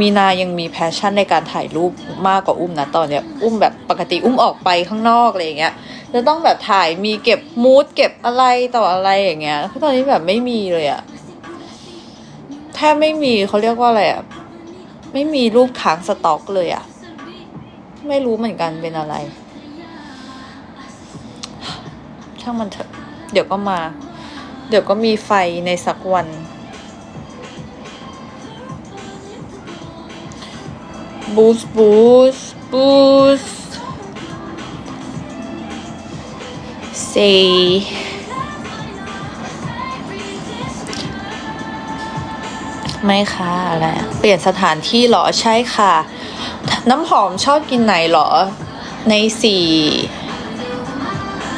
มีนายังมีแพชชั่นในการถ่ายรูปมากกว่าอุ้มนะตอนเนี้ยอุ้มแบบปกติอุ้มออกไปข้างนอกอะไรอย่างเงี้ยจะต้องแบบถ่ายมีเก็บมูดเก็บอะไรต่ออะไรอย่างเงี้ยเพราะตอนนี้แบบไม่มีเลยอะแทบไม่มีเขาเรียกว่าอะไรอะไม่มีรูปค้างสต็อกเลยอะไม่รู้เหมือนกันเป็นอะไร ช่างมันเถอะ เดี๋ยวก็มา เดี๋ยวก็มีไฟในสักวัน บูสบูสบูสต์ say ไม่ค่ะอะไรเปลี่ยนสถานที่เหรอใช่ค่ะ น้ำหอมชอบกินไหนเหรอ ในสี่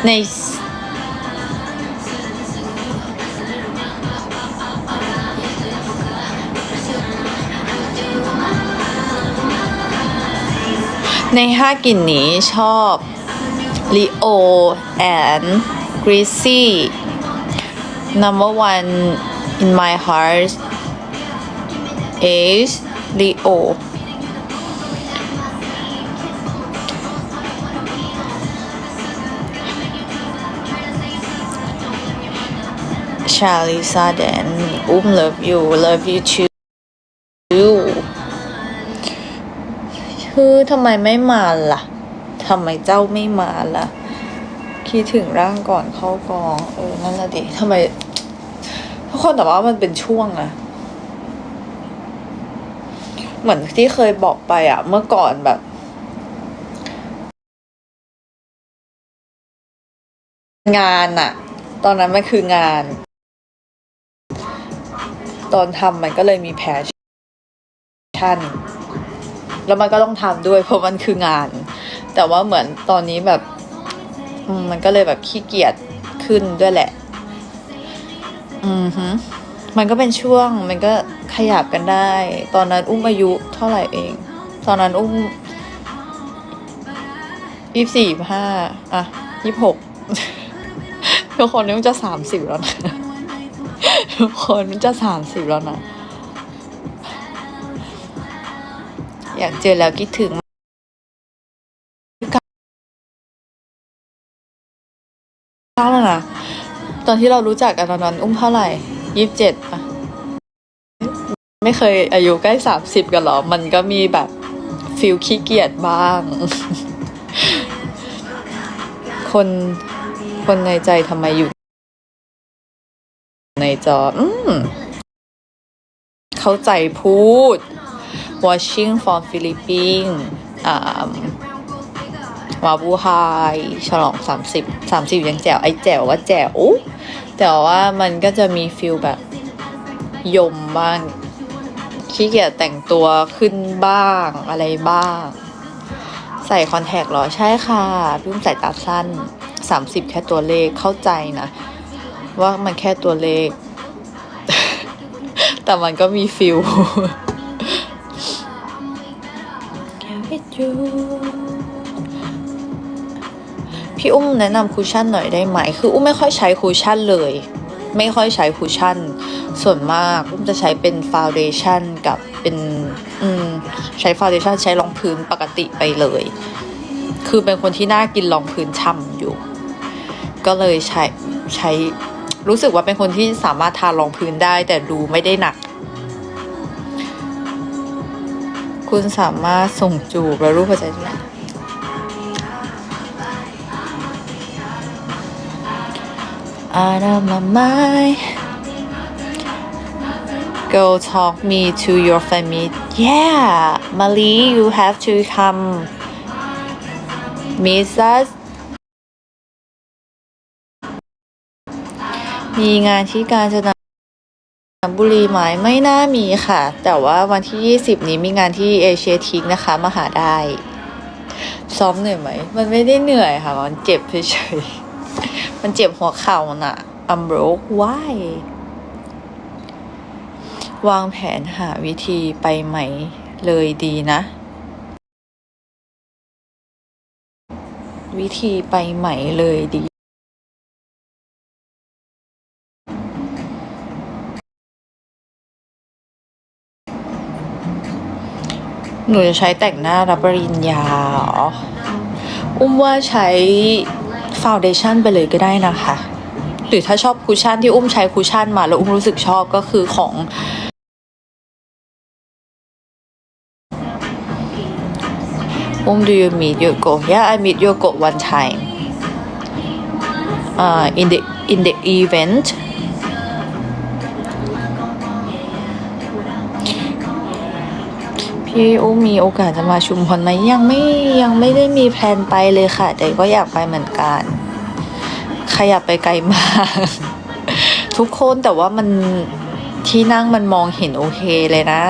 ใน ในห้ากลิ่นนี้ชอบ Leo and Greasy number one in my heart is Leo ชาลิซาแดนอุ้ม love you love you too คือทำไมไม่มาล่ะทำไมเจ้าไม่มาล่ะ คิดถึงร่างก่อนเข้ากอง เออ นั่นแหละดิทำไม ทุกคนแต่ว่ามันเป็นช่วงอะเหมือนที่เคยบอกไปอะเมื่อก่อนแบบงานอะตอนนั้นมันคืองาน ตอนทำมันก็เลยมีแพชชั่น แล้วมันก็ต้องทำด้วย เพราะมันคืองาน แต่ว่าเหมือนตอนนี้แบบมมันก็เลยแบบขี้เกียจขึ้นด้วยแหละ อือฮึมันก็เป็นช่วงมันก็ขยับกันได้ ตอนนั้นอุ้มอายุเท่าไหร่เอง ตอนนั้นอุ้มยี่สี่ห้าอะยี่หกทุกคนนี่มันจะสามสิบแล้วนะทุกคนมันจะสามสิบแล้วนะ อยากเจอแล้วคิดถึงเก้าแล้วนะตอนที่เรารู้จักกันตอนนั้นอุ้มเท่าไหร่ยี่สิบเจ็ดอะไม่เคยอายุใกล้สามสิบกันหรอ มันก็มีแบบฟิลขี้เกียจบ้าง คนคนในใจทำไมอยู่ ในจอ อืมเข้าใจพูด watching from Philippines อ่ามาบูไฮฉลองสามสิบสามสิบยังแจ๋วไอ้แจ๋วว่าแจ๋วแต่ว่ามันก็จะมีฟิลแบบยมบ้างขี้เกียจแต่งตัวขึ้นบ้างอะไรบ้าง ใส่คอนแทคเหรอใช่ค่ะพี่อุ้มใส่ตาสั้นสามสิบแค่ตัวเลขเข้าใจนะ ว่ามันแค่ตัวเลข แต่มันก็มีฟิล พี่อุ้มแนะนำคุชชั่นหน่อยได้ไหม คืออุ้มไม่ค่อยใช้คุชชั่นเลย ไม่ค่อยใช้คุชชั่น ส่วนมากอุ้มจะใช้เป็นฟาวเดชั่นกับเป็นอืมใช้ฟาวเดชั่นใช้รองพื้นปกติไปเลย คือเป็นคนที่น่ากินรองพื้นช่ำอยู่ ก็เลยใช้ใช้รู้สึกว่าเป็นคนที่สามารถทารองพื้นได้ แต่ดูไม่ได้หนัก คุณสามารถส่งจูบและรูปหัวใจได้ Out of my mind Go talk me to your family Yeah Mali you have to come meet us มีงานที่การจะ นบุรีไหมไม่น่ามีค่ะ แต่ว่าวันที่ 20 นี้มีงานที่เอเชียทิกนะคะมาหาได้ ซ้อมเหนื่อยไหม มันไม่ได้เหนื่อยค่ะ มันเจ็บเฉยๆ มันเจ็บหัวเข่าน่ะอัมโบรกว้ายวางแผนหาวิธีไปไหมเลยดีนะ วิธีไปไหมเลยดี หนูจะใช้แต่งหน้ารับปริญญาอุ้มว่าใช้ฟาวเดชั่นไปเลยก็ได้นะคะ หรือถ้าชอบคุชชั่นที่อุ้มใช้คุชชั่นมาแล้วอุ้มรู้สึกชอบก็คือของ Whom do you meet y o g o Yeah, I meet y o g o one time. Uh, in the in the event. พี่อุ้มมีโอกาสจะมาชุมพรไหมยังไม่ยังไม่ได้มีแพลนไปเลยค่ะ แต่ก็อยากไปเหมือนกันขยับไปไกลมาก ทุกคนแต่ว่ามันที่นั่งมันมองเห็นโอเคเลยนะ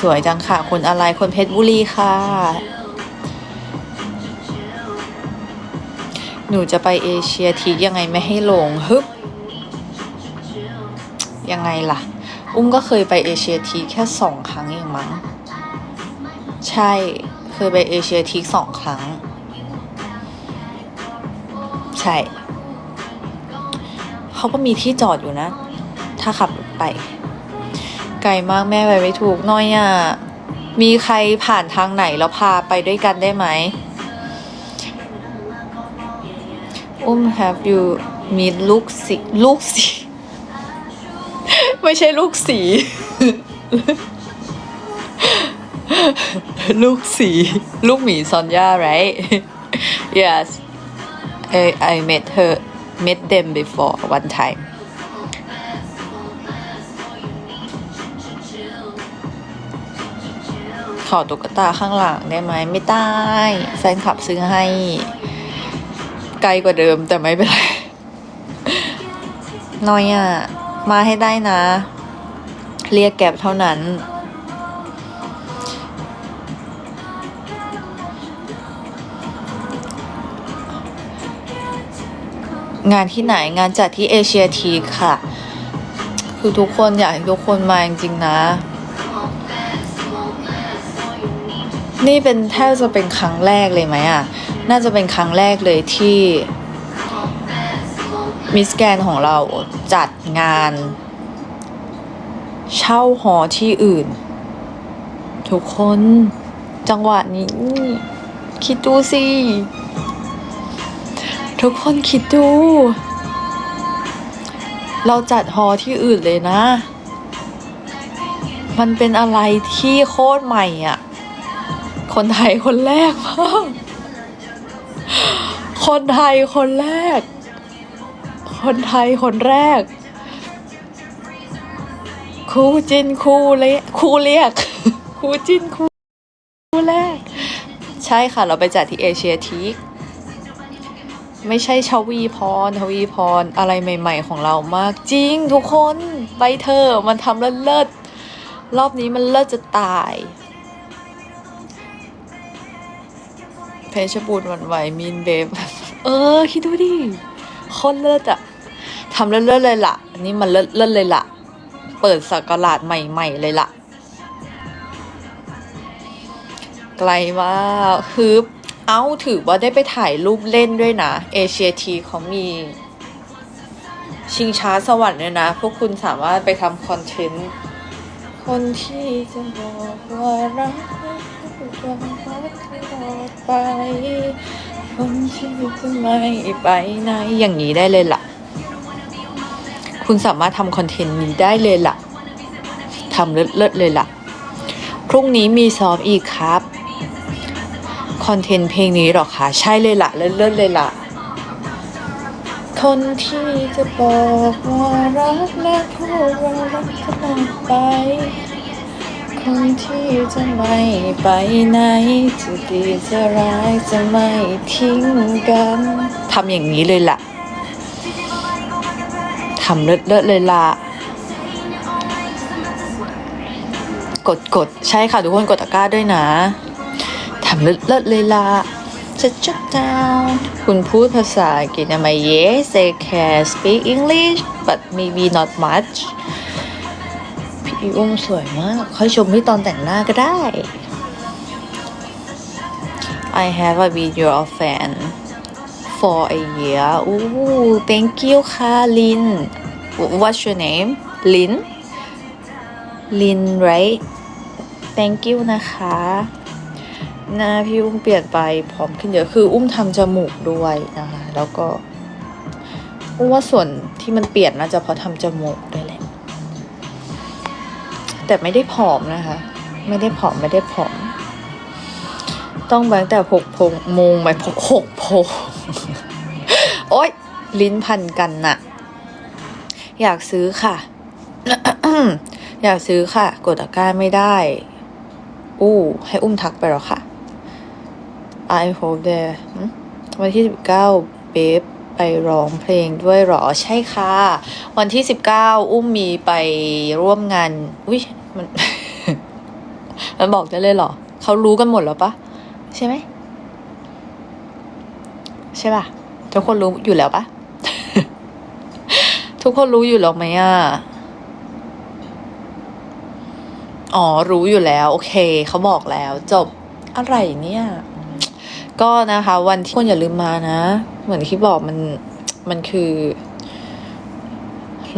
สวยจังค่ะ คนอะไรคนเพชรบุรีค่ะ หนูจะไปเอเชียทียังไงไม่ให้ลงฮึบยังไงล่ะ อุ้มก็เคยไปเอเชียทีแค่สองครั้งเองมั้ง ใช่ เคยไปเอเชียทีสองครั้ง ใช่ เขาก็มีที่จอดอยู่นะ ถ้าขับรถไป ไกลมากแม่ไปไม่ถูกน้อยอะ มีใครผ่านทางไหนแล้วพาไปด้วยกันได้ไหม อุ้ม have you meet ลูกสีลูกสี ไม่ใช่ลูกสี ลูกสี ลูกหมีซอนยา right yes I I met her met them before one time ขอตุ๊กตาข้างหลังได้ไหมไม่ได้แฟนคลับซื้อให้ ไกลกว่าเดิมแต่ไม่เป็นไรน้อยอะ มาให้ได้นะ เรียกแก็บเท่านั้น งานที่ไหนงานจัดที่เอเชียทีค่ะ คือทุกคนอยากให้ทุกคนมาจริงๆนะ นี่เป็นแทบจะเป็นครั้งแรกเลยไหมอะ น่าจะเป็นครั้งแรกเลยที่ มิสแกนของเราจัดงาน เช่าหอที่อื่น ทุกคนจังหวะนี้ คิดดูสิ ทุกคนคิดดู เราจัดหอที่อื่นเลยนะ มันเป็นอะไรที่โคตรใหม่อะ คนไทยคนแรกมากคนไทยคนแรก คนไทยคนแรก คู่จินคู่เละคู่เรียก คู่จินคู่คู่แรก ใช่ค่ะเราไปจัดที่เอเชียทีคไม่ใช่ชวีพรทวีพรอะไรใหม่ ๆ ของเรามากจริงทุกคนไปเถอมันทำเลิศรอบนี้มันเลิศจะตาย เพชรบูรณ์หวันไหวมีนเบฟ เออ คิดดูดิคนเลิศอะ ทำเลิศๆเลยล่ะนนี้มันเลิศเลิศเลยล่ะ เปิดสักราชใหม่ ๆ เลยล่ะ ไกลมากคือเอ้าถือว่าได้ไปถ่ายรูปเล่นด้วยนะเอเชียทีเขามี ชิงช้าสวรรค์ด้วยนะ พวกคุณสามารถไปทำคอนเทนต์ คนที่จะบอกว่ารักจะรักตลอดไป คนที่จะไม่ไปไหนอย่างนี้ได้เลยล่ะ คุณสามารถทำคอนเทนต์นี้ได้เลยล่ะทำเลิศๆเลยล่ะ พรุ่งนี้มีซ้อมอีกครับ คอนเทนต์เพลงนี้หรอคะ ใช่เลยล่ะ เลิศๆเลยล่ะ คนที่จะบอกว่ารักและพูดว่ารักตลอดไป คนที่จะไม่ไปไหน จะดีจะร้ายจะไม่ทิ้งกัน ทำอย่างนี้เลยล่ะ ทำเลิศๆเลยละกดกดใช่ค่ะทุกคนกดตะกร้าด้วยนะทำเลิศๆเลยละจะจัดดาวคุณพูดภาษาอังกฤษไหม Yes I can speak English but maybe not much พี่อุ้มสวยมากค่อยชมที่ตอนแต่งหน้าก็ได้ I have a video of fan for a year Ooh thank you ค่ะลิน What's your name ลินลิน right thank you นะคะหน้าพี่อุ้มเปลี่ยนไปพร้อมขึ้นเยอะคืออุ้มทำจมูกด้วยนะคะ แล้วก็อุ้มว่าส่วนที่มันเปลี่ยนน่าจะเพราะทำจมูกด้วยแหละ แต่ไม่ได้ผอมนะคะ ไม่ได้ผอมไม่ได้ผอม ต้องแบงแต่หกโพงมงไปหกหกโพง โอ๊ย ลิ้นพันกันน่ะ อยากซื้อค่ะ อยากซื้อค่ะ กดตะกร้าไม่ได้ อู้ให้อุ้มทักไปแล้วค่ะ I hope there วันที่19เบฟไปร้องเพลงด้วยหรอใช่ค่ะ วันที่19อุ้มมีไปร่วมงาน อุ้ยมัน มันบอกได้เลยเหรอ เขารู้กันหมดแล้วปะใช่ไหม ใช่ป่ะทุกคนรู้อยู่แล้วปะทุกคนรู้อยู่แล้วไหมอะอ๋อรู้อยู่แล้ว โอเคเขาบอกแล้ว จบอะไรเนี่ย ก็นะคะ วันที่คนอย่าลืมมานะ เหมือนที่บอกมันมันคือ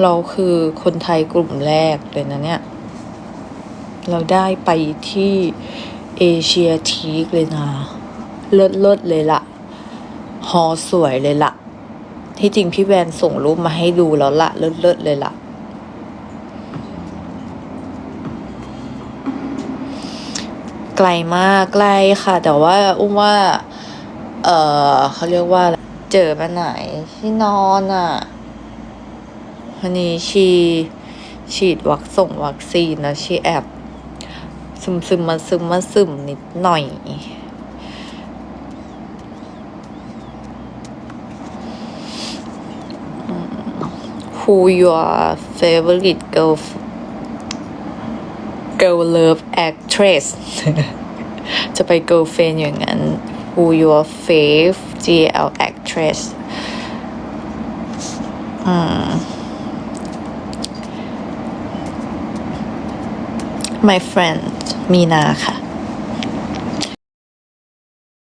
เราคือคนไทยกลุ่มแรกเลยนะเนี่ย เราได้ไปที่เอเชียทีกเลยนะ เลิศเลิศเลยละ ฮอสวยเลยละที่จริงพี่แวนส่งรูปมาให้ดูแล้วละเลิศเลิศเลยละไกลมากไกลค่ะ แต่ว่าอุ้มว่า เออเขาเรียกว่า เจอมาไหนที่นอนอะวันนี้ชีฉีดวัคส่งวัคซีนแล้วชีแอบซึมซึมมาซึมมาซึมนิดหน่อย Who your favorite girl girl love actress จะไป girlfriend อย่างนั้น Who your fave GL actress อืม My friend มีนาค่ะ